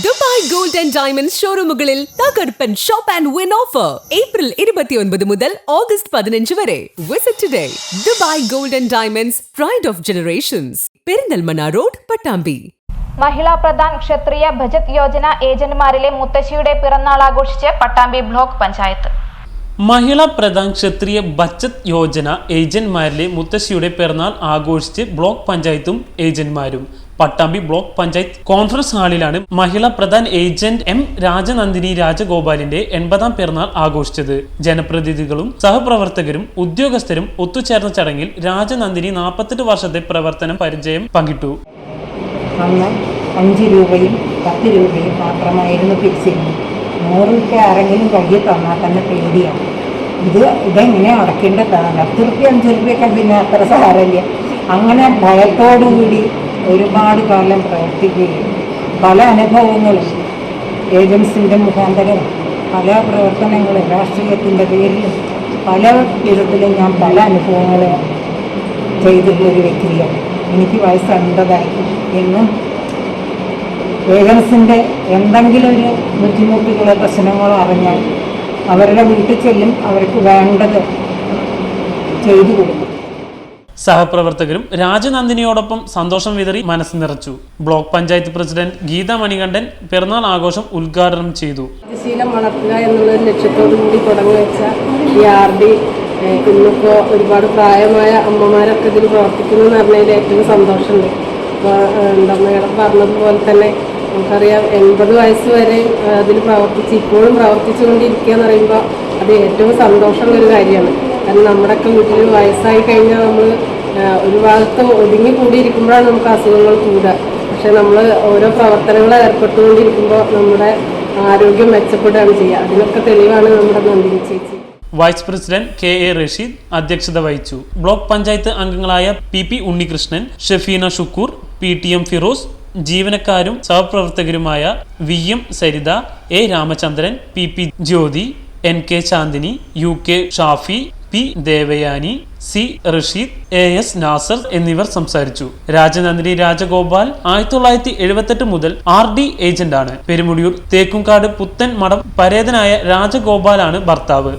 Dubai gold and diamond ഷോറൂമുകളിൽ തകർപ്പൻ shop and win offer. April ഇരുപത്തിയൊൻപത് മുതൽ ഓഗസ്റ്റ് പതിനഞ്ച് വരെ. Visit today Dubai gold and diamonds pride of generations Perinthalmanna road Pattambi. Mahila Pradhan Kshatriya budget Yojana ഏജന്റുമാരിലെ മുത്തശ്ശിയുടെ പിറന്നാൾ ആഘോഷിച്ച് പട്ടാമ്പി ബ്ലോക്ക് പഞ്ചായത്ത്. മഹിളാ പ്രധാൻ ക്ഷത്രിയ ബച്ചത് യോജന ഏജന്റ്മാരിലെ മുത്തശ്ശിയുടെ പിറന്നാൾ ആഘോഷിച്ച് ബ്ലോക്ക് പഞ്ചായത്തും ഏജന്റ്മാരും പട്ടാമ്പി ബ്ലോക്ക് പഞ്ചായത്ത് കോൺഫറൻസ് ഹാളിലാണ് മഹിളാ പ്രധാൻ ഏജന്റ് എം രാജനന്ദിനി രാജഗോപാലിന്റെ എൺപതാം പിറന്നാൾ ആഘോഷിച്ചത്. ജനപ്രതിനിധികളും സഹപ്രവർത്തകരും ഉദ്യോഗസ്ഥരും ഒത്തുചേർന്ന ചടങ്ങിൽ രാജനന്ദിനി നാൽപ്പത്തെട്ട് വർഷത്തെ പ്രവർത്തനം പരിചയം പങ്കിട്ടു. അന്ന് രൂപയും പത്ത് രൂപയും മാത്രമായിരുന്നു പിരിച്ചിരുന്നത് നൂറ് രൂപ ആരെങ്കിലും കയ്യിൽ തന്നാൽ തന്നെ പേടിയാണ്. ഇത് ഇതെങ്ങനെ അടക്കേണ്ടതാണ് പത്ത് റുപ്യ അഞ്ച് റുപ്യൊക്കെ പിന്നെ അത്ര സാരമില്ല. അങ്ങനെ ഭയത്തോടുകൂടി ഒരുപാട് കാലം പ്രവർത്തിക്കുകയും പല അനുഭവങ്ങളും ഏജൻസിന്റെ മുഖാന്തരം പല പ്രവർത്തനങ്ങളും രാഷ്ട്രീയത്തിന്റെ പേരിലും പല വിധത്തിലും ഞാൻ പല അനുഭവങ്ങളും ചെയ്തിട്ടുള്ളൊരു വ്യക്തിയാണ്. എനിക്ക് വയസ്സ് അൻപതായി എന്നും ഏജൻസിന്റെ എന്തെങ്കിലും ഒരു ബുദ്ധിമുട്ടുകളോ പ്രശ്നങ്ങളോ അറിഞ്ഞാൽ അവരുടെ വീട്ടിൽ ചെല്ലും അവർക്ക് വേണ്ടത് ചെയ്തു കൊടുക്കും. സഹപ്രവർത്തകരും രാജനന്ദിനിയോടൊപ്പം സന്തോഷം വിതറി മനസ്സ് നിറച്ചു. ബ്ലോക്ക് പഞ്ചായത്ത് പ്രസിഡന്റ് ഗീത മണികണ്ഠൻ പിറന്നാൾ ആഘോഷം ഉദ്ഘാടനം ചെയ്തു. ശീലം ഒരുപാട് പ്രായമായ അമ്മമാരൊക്കെ ഇതിൽ പ്രവർത്തിക്കുന്നു എന്ന് പറഞ്ഞതിൽ ഏറ്റവും സന്തോഷമുണ്ട്. ഇപ്പോൾ എന്താ മേഡം പറഞ്ഞതുപോലെ തന്നെ നമുക്കറിയാം എൺപത് വയസ്സ് വരെ അതിൽ പ്രവർത്തിച്ച് ഇപ്പോഴും പ്രവർത്തിച്ചുകൊണ്ടിരിക്കുക എന്ന് പറയുമ്പോൾ അത് ഏറ്റവും സന്തോഷമുള്ള ഒരു കാര്യമാണ്. കാരണം നമ്മുടെയൊക്കെ വീട്ടിൽ വയസ്സായി കഴിഞ്ഞാൽ നമ്മൾ ഒരു ഭാഗത്ത് ഒതുങ്ങി കൂടിയിരിക്കുമ്പോഴാണ് നമുക്ക് അസുഖങ്ങൾ കൂടുക. പക്ഷെ നമ്മൾ ഓരോ പ്രവർത്തനങ്ങൾ ഏർപ്പെട്ടുകൊണ്ടിരിക്കുമ്പോൾ നമ്മുടെ ആരോഗ്യം മെച്ചപ്പെടുകയാണ് ചെയ്യുക. അതിനൊക്കെ തെളിവാണ് നമ്മുടെ നന്ദിനി ചേച്ചി. Vice president K A Rasheed അധ്യക്ഷത വഹിച്ചു. ബ്ലോക്ക് പഞ്ചായത്ത് അംഗങ്ങളായ P P Unnikrishnan Shefeena Shukkur P T M Firoz ജീവനക്കാരും സഹപ്രവർത്തകരുമായ V M Saritha A Ramachandran P P Jyothi N K Chandini U K Shafi P Devayani C Rasheed A S Nasar എന്നിവർ സംസാരിച്ചു. രാജനന്ദിനി രാജഗോപാൽ ആയിരത്തി തൊള്ളായിരത്തി എഴുപത്തെട്ട് മുതൽ R D ഏജന്റാണ്. പെരുമുടിയൂർ തേക്കുംകാട് പുത്തൻ മഠം പരേതനായ രാജഗോപാലാണ് ഭർത്താവ്.